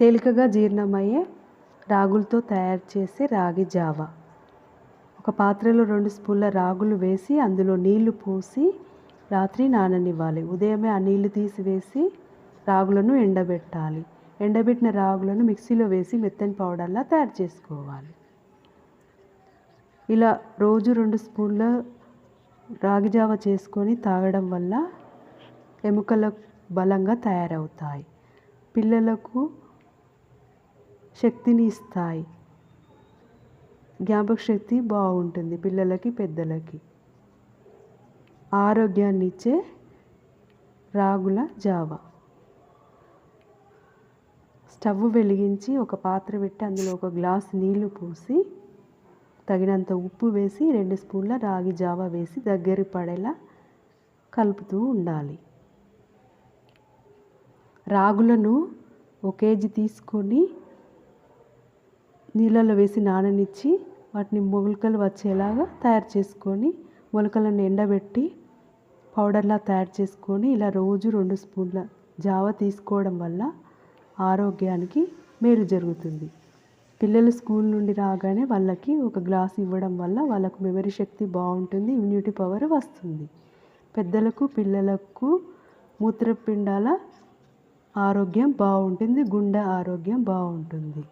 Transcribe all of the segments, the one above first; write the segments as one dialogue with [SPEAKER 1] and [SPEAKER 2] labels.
[SPEAKER 1] తేలికగా జీర్ణమయ్యే రాగులతో తయారు చేసే రాగి జావ. ఒక పాత్రలో రెండు స్పూన్ల రాగులు వేసి అందులో నీళ్ళు పోసి రాత్రి నాననివ్వాలి. ఉదయమే ఆ నీళ్ళు తీసివేసి రాగులను ఎండబెట్టాలి. ఎండబెట్టిన రాగులను మిక్సీలో వేసి మెత్తని పౌడర్లా తయారు చేసుకోవాలి. ఇలా రోజు రెండు స్పూన్ల రాగి జావ చేసుకొని తాగడం వల్ల ఎముకలు బలంగా తయారవుతాయి. పిల్లలకు శక్తిని ఇస్తాయి. జ్ఞాపక శక్తి బాగుంటుంది పిల్లలకి పెద్దలకి. ఆరోగ్యాన్ని ఇచ్చే రాగుల జావ. స్టవ్ వెలిగించి ఒక పాత్ర పెట్టి అందులో ఒక గ్లాస్ నీళ్ళు పోసి తగినంత ఉప్పు వేసి రెండు స్పూన్ల రాగి జావ వేసి దగ్గర పడేలా కలుపుతూ ఉండాలి. రాగులను ఒక కేజీ తీసుకొని నీళ్ళలో వేసి నాననిచ్చి వాటిని మొలకలు వచ్చేలాగా తయారు చేసుకొని మొలకలను ఎండబెట్టి పౌడర్లా తయారు చేసుకొని ఇలా రోజు రెండు స్పూన్ల జావ తీసుకోవడం వల్ల ఆరోగ్యానికి మేలు జరుగుతుంది. పిల్లలు స్కూల్ నుండి రాగానే వాళ్ళకి ఒక గ్లాస్ ఇవ్వడం వల్ల వాళ్ళకు మెమరీ శక్తి బాగుంటుంది ఇమ్యూనిటీ పవర్ వస్తుంది. పెద్దలకు పిల్లలకు మూత్రపిండాల ఆరోగ్యం బాగుంటుంది గుండె ఆరోగ్యం బాగుంటుంది.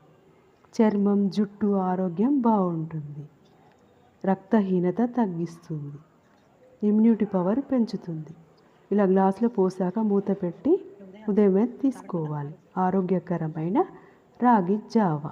[SPEAKER 1] చర్మం జుట్టు ఆరోగ్యం బాగుంటుంది. రక్తహీనత తగ్గిస్తుంది. ఇమ్యూనిటీ పవర్ పెంచుతుంది. ఇలా గ్లాసులో పోసాక మూత పెట్టి ఉదయమే తీసుకోవాలి. ఆరోగ్యకరమైన రాగి జావా.